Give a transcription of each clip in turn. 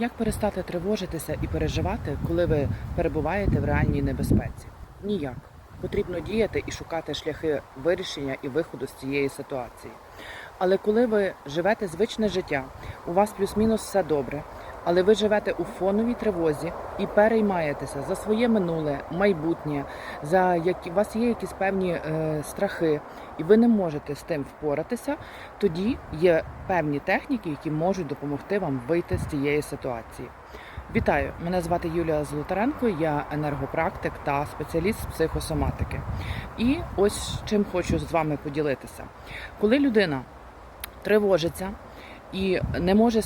Як перестати тривожитися і переживати, коли ви перебуваєте в реальній небезпеці? Ніяк. Потрібно діяти і шукати шляхи вирішення і виходу з цієї ситуації. Але коли ви живете звичне життя, у вас плюс-мінус все добре, але ви живете у фоновій тривозі і переймаєтеся за своє минуле, майбутнє, за які у вас є якісь певні е, страхи, і ви не можете з тим впоратися, тоді є певні техніки, які можуть допомогти вам вийти з цієї ситуації. Вітаю! Мене звати Юлія Золотаренко, я енергопрактик та спеціаліст з психосоматики. І ось чим хочу з вами поділитися. Коли людина тривожиться і не може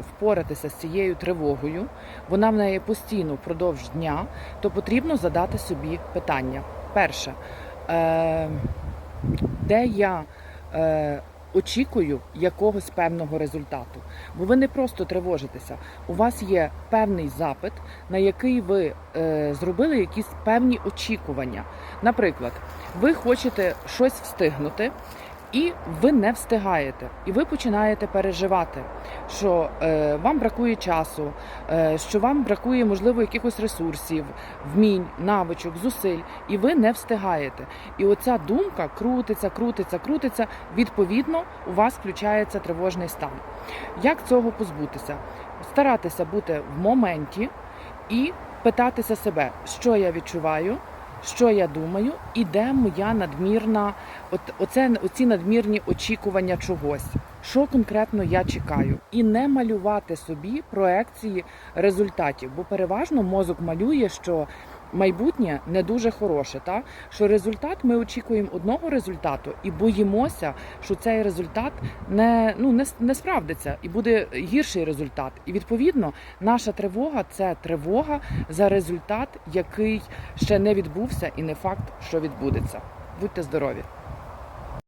впоратися з цією тривогою, вона в неї постійно впродовж дня, то потрібно задати собі питання. Перше, е, де я е, очікую якогось певного результату? Бо ви не просто тривожитеся, у вас є певний запит, на який ви е, зробили якісь певні очікування. Наприклад, ви хочете щось встигнути. І ви не встигаєте, і ви починаєте переживати, що е, вам бракує часу, е, що вам бракує, можливо, якихось ресурсів, вмінь, навичок, зусиль, і ви не встигаєте. І оця думка крутиться, крутиться, крутиться. Відповідно, у вас включається тривожний стан. Як цього позбутися? Старатися бути в моменті і питатися себе, що я відчуваю, що я думаю, і де моя надмірна, от оце оці надмірні очікування чогось. Що конкретно я чекаю, і не малювати собі проекції результатів, бо переважно мозок малює, що майбутнє не дуже хороше, та що результат ми очікуємо одного результату і боїмося, що цей результат не ну не, не справдиться і буде гірший результат. І відповідно наша тривога це тривога за результат, який ще не відбувся, і не факт, що відбудеться. Будьте здорові!